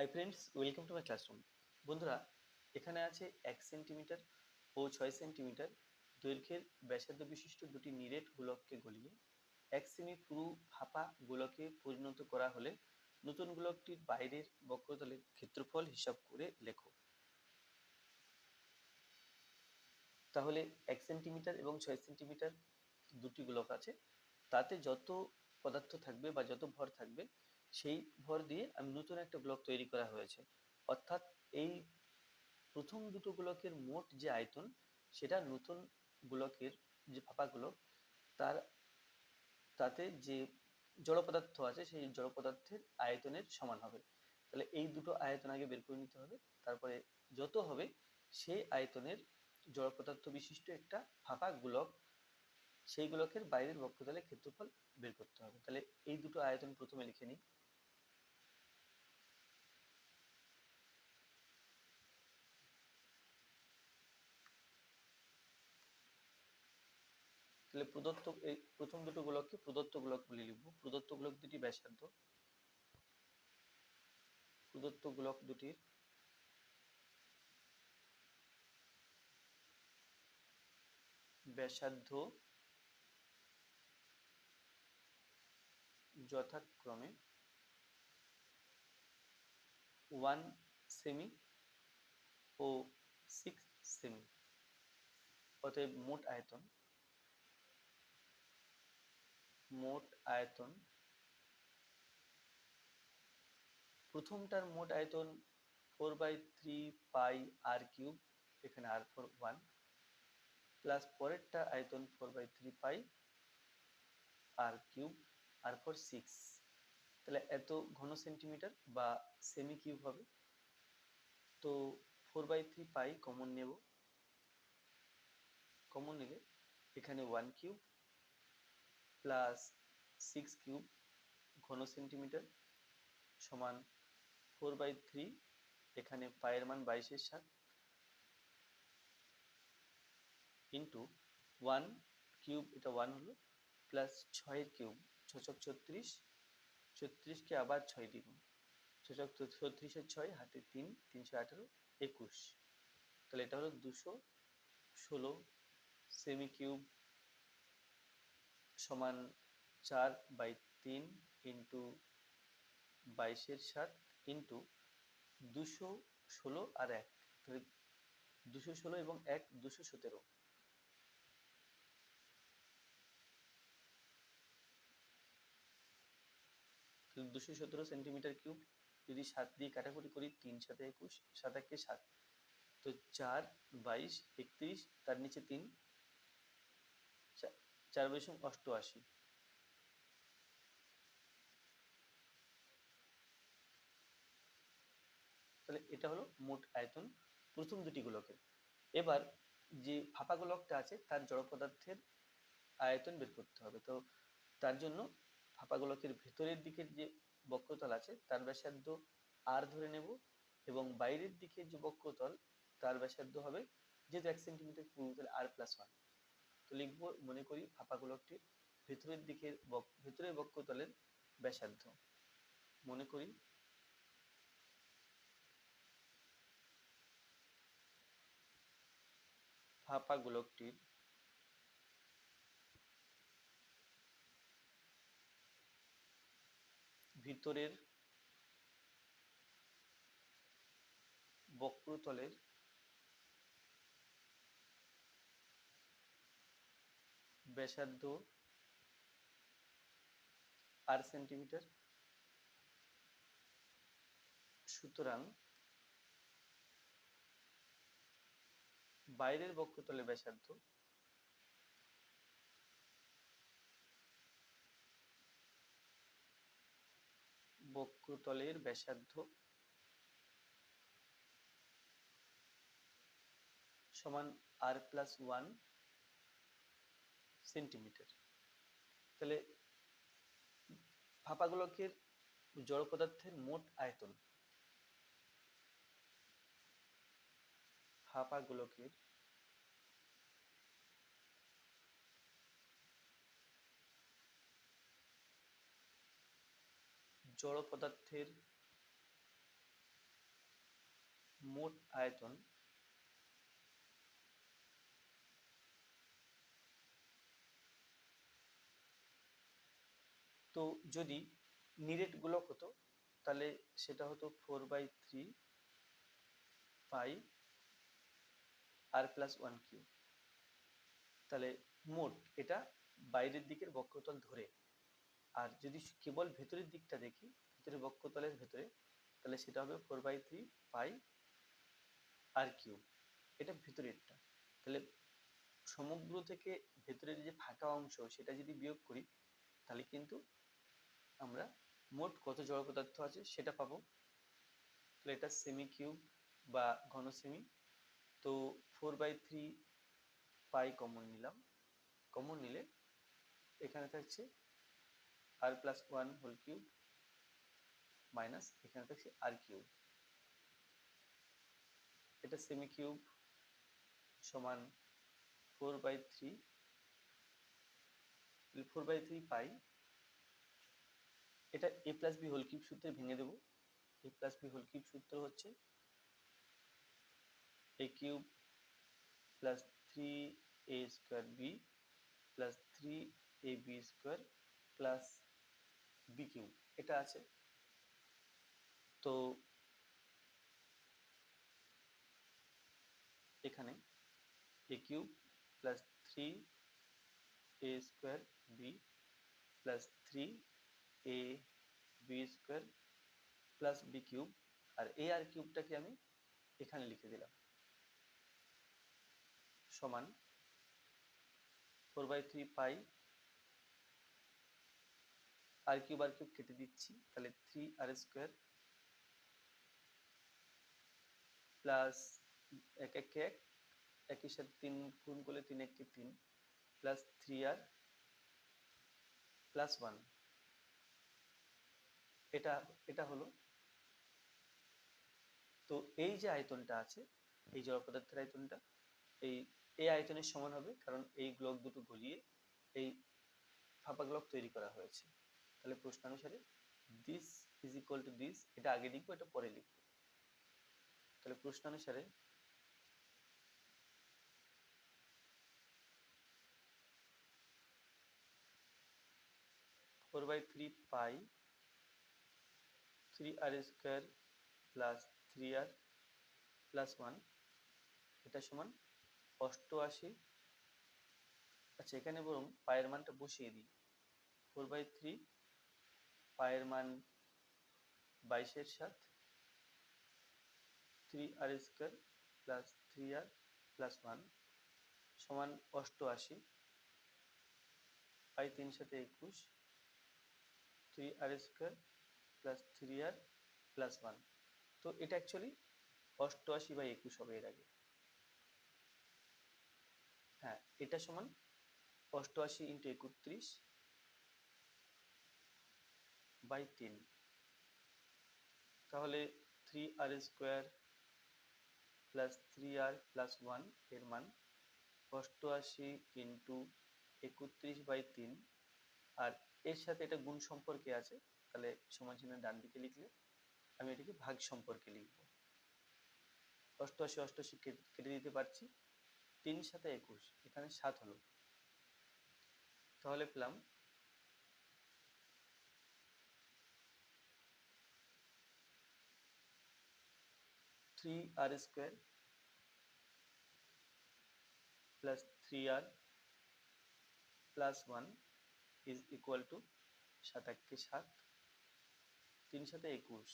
Hi friends welcome to my classroom বন্ধুরা, এখানে আছে এক সেন্টিমিটার ও ছয় সেন্টিমিটার দৈর্ঘ্যের ব্যাসার্ধ বিশিষ্ট দুটি নিরেট গোলককে গলিয়ে এক সেমি পুরু ফাঁপা গোলকে পরিণত করা হলে নতুন গোলকটির বাইরের বক্রতলের ক্ষেত্রফল হিসাব করে লেখো। তাহলে এক সেন্টিমিটার এবং ছয় সেন্টিমিটার দুটি গোলক আছে, তাতে যত পদার্থ থাকবে বা যত ভর থাকবে সেই ভর দিয়ে আমি নতুন একটা ব্লক তৈরি করা হয়েছে। অর্থাৎ এই প্রথম দুটো গোলকের মোট যে আয়তন, সেটা নতুন গোলকের যে ফাঁপা গোলক তার, তাতে যে জড় পদার্থ আছে, সেই জড় পদার্থের আয়তনের সমান হবে। তাহলে এই দুটো আয়তন আগে বের করে নিতে হবে, তারপরে যত হবে, সেই আয়তনের জড় পদার্থ বিশিষ্ট একটা ফাঁপা গোলক, সেই গোলকের বাইরের বক্ষতলে ক্ষেত্রফল বের করতে হবে। তাহলে এই দুটো আয়তন প্রথমে লিখে নিই। তাহলে প্রদত্ত, এই প্রথম দুটো গোলককে প্রদত্ত গোলক বলে লিখব। প্রদত্ত গোলক দুটি ব্যাসার্ধ। প্রদত্ত গোলক দুটির ব্যাসার্ধ যথাক্রমে ওয়ান সেমি ও সিক্স সেমি। অতএব মোট আয়তন মোট আয়তন। প্রথমটার মোট আয়তন four by three pi R cube এখানে আর ফোর ওয়ান প্লাস পরেরটা আয়তন four by three pi R cube R four six তাহলে এত ঘন সেন্টিমিটার বা সেমি কিউব হবে। তো four by three pi common নেব। কমন নিলে এখানে one cube plus six cube ঘন সেন্টিমিটার সমান ফোর বাই থ্রি, এখানে পায়ের মান বাইশের সাত ইন্টু ওয়ান কিউব, এটা ওয়ান হলো, প্লাস ছয়ের কিউব, ছচক ছত্রিশ, ছত্রিশকে আবার ছয় দ্বিগুণ ছচক ছত্রিশের ছয়, হাতে তিন, তিনশো আঠেরো, একুশ। তাহলে এটা হলো দুশো ষোলো সেমি কিউব সমান চার বাই তিন ইন্টু বাইশের সাত ইন্টু দুশো ষোলো আর এক। দুশো ষোলো এবং এক দুশো সতেরো। দুশো সতেরো সেন্টিমিটার কিউব যদি সাত দিয়ে কাটাকুটি করি, তিন সাথে একুশ, সাত একে সাত। তো চার বাইশ, একত্রিশ, তার নিচে তিন। চার বাইশ অষ্টআশি। তাহলে এটা হলো মোট আয়তন প্রথম দুটি গোলকের। এবার যে ফাঁপা গোলকটা আছে, তার জড় পদার্থের আয়তন বের করতে হবে। তো তার জন্য ফাঁপা গোলকের ভেতরের দিকের যে বক্রতল আছে, তার ব্যাসার্ধ আর ধরে নেব এবং বাইরের দিকের যে বক্রতল, তার ব্যাসার্ধ হবে, যেহেতু এক সেন্টিমিটার পুরো আর প্লাস ওয়ান লিখব, মনে করি ফাঁপা গোলকটির ভেতরের দিকের ভেতরের বক্রতলের ব্যাসার্ধ। মনে করি ফাঁপা গোলকটির ভিতরের বক্রতলের ব্যাসার্ধ আর সেন্টিমিটার সুতরাং বাইরের বক্ষতলে ব্যাসার্ধ বক্ষতলের ব্যাসার্ধ সমান আর প্লাস ওয়ান সেন্টিমিটার। তাহলে ফাঁপা গোলকের জড় পদার্থের মোট আয়তন ফাঁপা গোলকের জড় পদার্থের মোট আয়তন তো যদি নিরেট গোলক হতো, তাহলে সেটা হতো four by three pi R plus one cube তাহলে মোট এটা বাইরের দিকের বক্ষতল ধরে। আর যদি কেবল ভেতরের দিকটা দেখি, ভেতরের বক্ষতলের ভেতরে, তাহলে সেটা হবে four by three pi R cube এটা ভেতরেরটা। তাহলে সমগ্র থেকে ভেতরের যে ফাঁকা অংশ, সেটা যদি বিয়োগ করি, তাহলে কিন্তু আমরা মোট কত জড় পদার্থ আছে সেটা পাবো? তাহলে এটা সেমি কিউব বা ঘন সেমি। তো four by three pi common নিলাম। কমন নিলে এখানে থাকছে R plus one whole cube minus এখানে থাকছে আর কিউব। এটা সেমি কিউব সমান four by three, four by three pi এটা A plus B whole cube সূত্রে ভেঙে দেব। A plus B whole cube সূত্র হচ্ছে A cube plus three A square B plus three A B square plus B cube এটা আছে। তো এখানে A cube plus three A square B plus three A B square plus B cube আর এ আর কিউবটাকে আমি এখানে লিখে দিলাম। সমান four by three pi R cube R cube কেটে দিচ্ছি। তাহলে থ্রি আর স্কোয়ার প্লাস এক এক এক একই সাথে তিন গুণ করলে তিন এককে তিন plus three R plus one এটা এটা হলো। তো এই যে আয়তনটা আছে, এই জড় পদার্থের আয়তনটা, এই এই আয়তনের সমান হবে কারণ এই গ্লক দুটো গলিয়ে এই ফাঁপা গ্লক তৈরি করা হয়েছে। তাহলে প্রশ্ন অনুসারে this is equal to this এটা আগে লিখব, এটা পরে লিখব। তাহলে প্রশ্ন অনুসারে four by three pi three R square plus three R plus one এটা সমান অষ্টআশি। আচ্ছা এখানে বরং পায়ের মানটা বসিয়ে দিই। ফোর বাই থ্রি পায়ের মান বাইশের সাত three R square plus three R plus one সমান অষ্টআশি। পাই তিন সাথে একুশ three R square plus three R plus one তো এটা অ্যাকচুয়ালি অষ্টআশি বাই একুশ হবে এর আগে। হ্যাঁ এটা সমান অষ্টআশি ইন্টু একত্রিশ বাই তিন তাহলে three R square plus three R plus ওয়ানের মান অষ্টআশি ইন্টু একত্রিশ বাই তিন আর এর সাথে এটা গুণ সম্পর্কে আছে তাহলে সমান চিহ্ন ডান দিকে লিখলে আমি এটাকে ভাগ সম্পর্কে লিখব। অষ্টআশি অষ্টআশি কেটে দিতে পারছি। তিন সাথে একুশ, এখানে সাত হলো। তাহলে পেলাম three R square plus three R plus one is equal to সাত এককে সাত। তিন সাথে একুশ,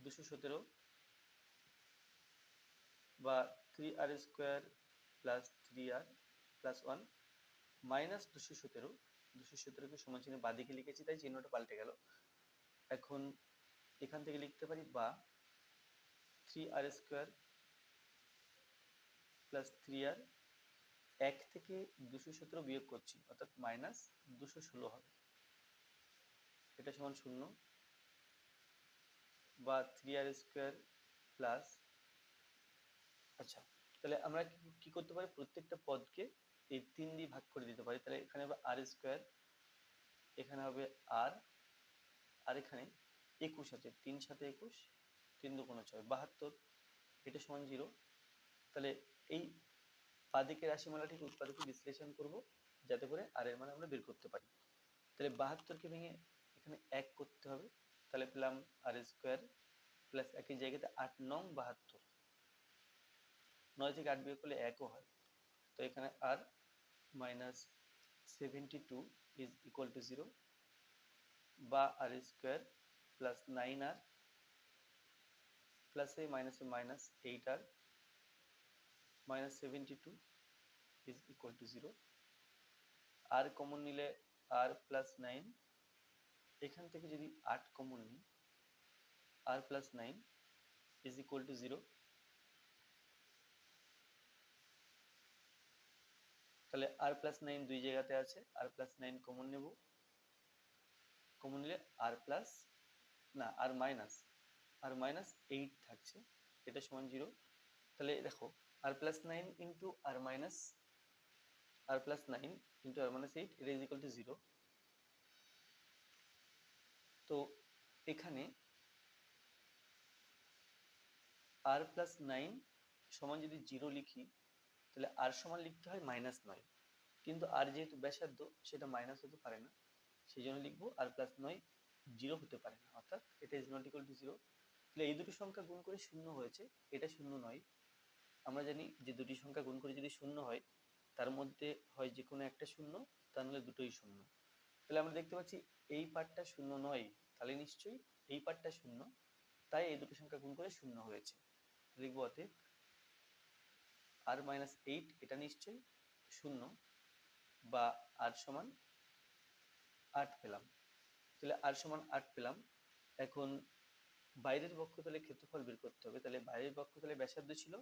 দুশো সতেরো বা three R square plus three R plus one minus দুশো সতেরো, দুশো সতেরোকে সমান চিহ্ন বাদিকে লিখেছি, তাই চিহ্নটা পাল্টে গেল। এখন এখান থেকে লিখতে পারি বা three R square plus three R, এক থেকে দুশো সতেরো বিয়োগ করছি, অর্থাৎ মাইনাস দুশো ষোলো হবে। এটা সমান শূন্য বা থ্রি আর স্কোয়ার প্লাস আচ্ছা। তাহলে আমরা কি করতে পারি? প্রত্যেকটা পদকে এই তিন দিয়ে ভাগ করে দিতে পারি। তাহলে এখানে হবে আর স্কোয়ার এখানে হবে আর আর এখানে একুশ আছে। তিন সাথে একুশ তিন দুগুণ ছয় বাহাত্তর এটা সমান জিরো তাহলে এই বাদিকের রাশিমালাটিকে উৎপাদকে বিশ্লেষণ করব যাতে করে আর এর মান আমরা বের করতে পারি। তাহলে বাহাত্তরকে ভেঙে এখানে এক করতে হবে। তাহলে পেলাম আর স্কোয়ার প্লাস একই জায়গাতে আট নং বাহাত্তর। নয় থেকে আট বিয়োগ করলে একও হয়। তো এখানে R minus seventy two is equal to zero বা R square plus nine R plus minus minus eight R minus seventy two is equal to zero R common নিলে আর প্লাস নাইন এখান থেকে যদি আট কমন নিই r plus nine is equal to zero তাহলে r plus nine দুই জায়গাতে আছে আর প্লাস নাইন কমন নেব। কমন নিলে আর প্লাস না r minus r minus eight থাকছে, এটা সমান জিরো তাহলে দেখো r plus nine into r minus r plus nine into r minus eight এটা ইজ ইকুয়াল টু জিরো তো এখানে আর প্লাস নাইন সমান যদি জিরো লিখি, তাহলে আর সমান লিখতে হয় মাইনাস নয় কিন্তু আর যেহেতু ব্যাসার্ধ, সেটা মাইনাস হতে পারে না। সেই জন্য লিখব আর প্লাস নয় জিরো হতে পারে না। অর্থাৎ এটা is not equal to zero তাহলে এই দুটি সংখ্যা গুণ করে শূন্য হয়েছে, এটা শূন্য নয়। আমরা জানি যে দুটি সংখ্যা গুণ করে যদি শূন্য হয়, তার মধ্যে হয় যে কোনো একটা শূন্য তা দুটোই শূন্য। তাহলে আমরা দেখতে পাচ্ছি এই পার্টটা শূন্য নয়। তাহলে নিশ্চয়ই এই পার্টটা শূন্য, তাই এই দুটো সংখ্যা গুণ করে শূন্য হয়েছে। লিখব অতএব আর মাইনাস এইট এটা নিশ্চয়ই শূন্য বা আর সমান আট পেলাম। তাহলে আর সমান আট পেলাম। এখন বাইরের বক্ষতলে ক্ষেত্রফল বের করতে হবে। তাহলে বাইরের বক্ষতলে ব্যাসার্ধ ছিল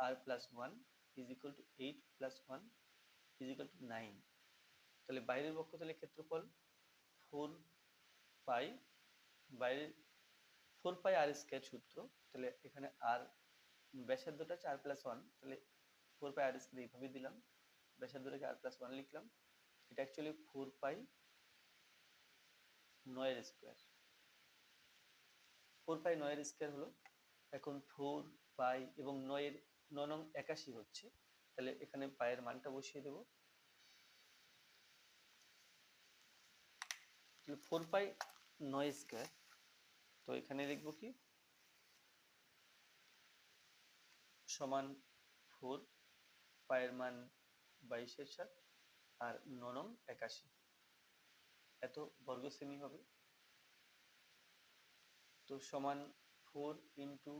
r plus one is equal to eight plus one is equal to nine তাহলে বাইরের বক্ষতলে ক্ষেত্রফল ফোর পাই বাইরের ফোর পাই আর স্কোয়ার সূত্র, তাহলে এখানে আর ব্যাসার্ধটা আর প্লাস ওয়ান তাহলে ফোর পাই আর স্কোয়ার এইভাবে দিলাম, ব্যাসার্ধটাকে আর প্লাস ওয়ান লিখলাম, এটা অ্যাকচুয়ালি ফোর পাই নয়ের স্কোয়ার ফোর পাই নয়ের স্কোয়ার হলো এখন ফোর পাই এবং নয়ের ন নং একাশি হচ্ছে, তাহলে এখানে পায়ের মানটা বসিয়ে দেব। ফোর পাই নয় স্কোয়ার তো এখানে লিখব কি? সমান ফোর পায়ের মান বাইশের সাত আর ননম একাশি। এত বর্গ সেমি হবে। তো সমান ফোর ইন্টু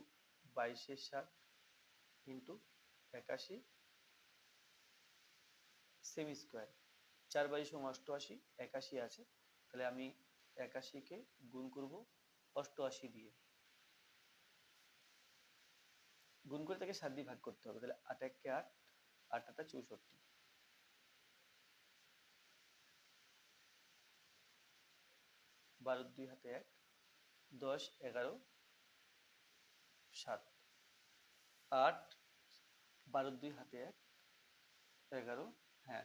বাইশের সাত ইন্টু একাশি সেমি স্কোয়ার চার বাইশ অষ্টআশি, একাশি আছে। তাহলে আমি একাশিকে গুণ করব অষ্টআশি দিয়ে। গুণ করে তাকে সাত দিয়ে ভাগ করতে হবে, তাহলে আট এককে আট আট আটা চৌষট্টি। বারো দুই হাতে এক, দশ এগারো সাত। আট, বারো দুই হাতে এক, এগারো হ্যাঁ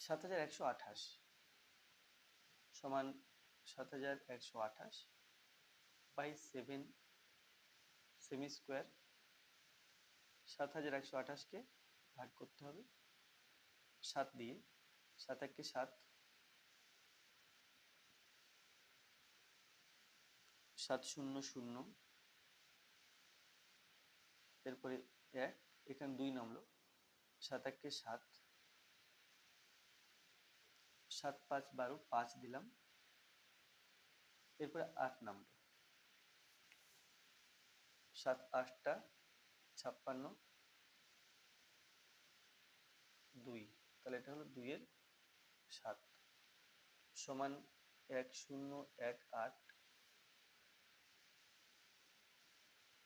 সাত হাজার একশো আঠাশ সমান সাত হাজার একশো আঠাশ বাই সেভেন সেমি স্কোয়ার সাত হাজার একশো আঠাশকে ভাগ করতে হবে। সাত দিয়ে সাত এককে সাত সাত শূন্য শূন্য এরপরে এক, এখানে দুই নামলো। সাত এককে সাত সাত পাঁচ বারো, পাঁচ দিলাম। এরপরে আট নামলো সাত, আটটা, ছাপ্পান্ন, দুই। তাহলে এটা হলো দুইয়ের সাত। সমান এক শূন্য এক আট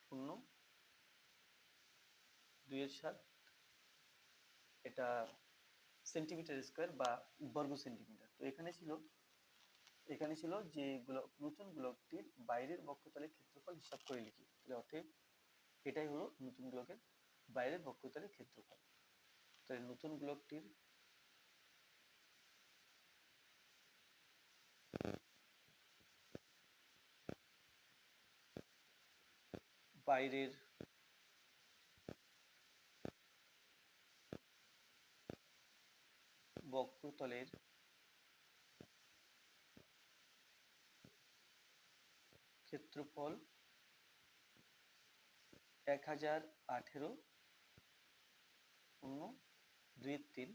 শূন্য। দুইয়ের সাত, এটা সেন্টিমিটার স্কোয়ার বা বর্গ সেন্টিমিটার তো এখানে ছিল এখানে ছিল যে গোলক নতুন গোলকটির বাইরের বক্ষতলের ক্ষেত্রফল হিসাব করে লিখি। তাহলে অতএব এটাই হলো নতুন গোলকের বাইরের বক্ষতলের ক্ষেত্রফল। তাহলে নতুন গোলকটির বাইরের বক্রতলের ক্ষেত্রফল এক হাজার আঠেরো শূন্য দুই তিন।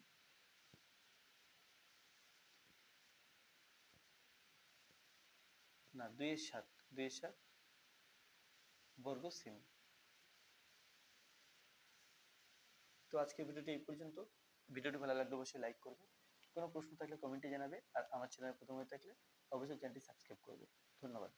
না দুইয়ের সাত দুইয়ের সাত বর্গ সেমি তো আজকের ভিডিওটি এই পর্যন্ত। ভিডিওটি ভালো লাগলে অবশ্যই লাইক করবে। কোনো প্রশ্ন থাকলে কমেন্টে জানাবে। আর আমার চ্যানেল প্রথমে থাকলে অবশ্যই চ্যানেলটি সাবস্ক্রাইব করবে। ধন্যবাদ।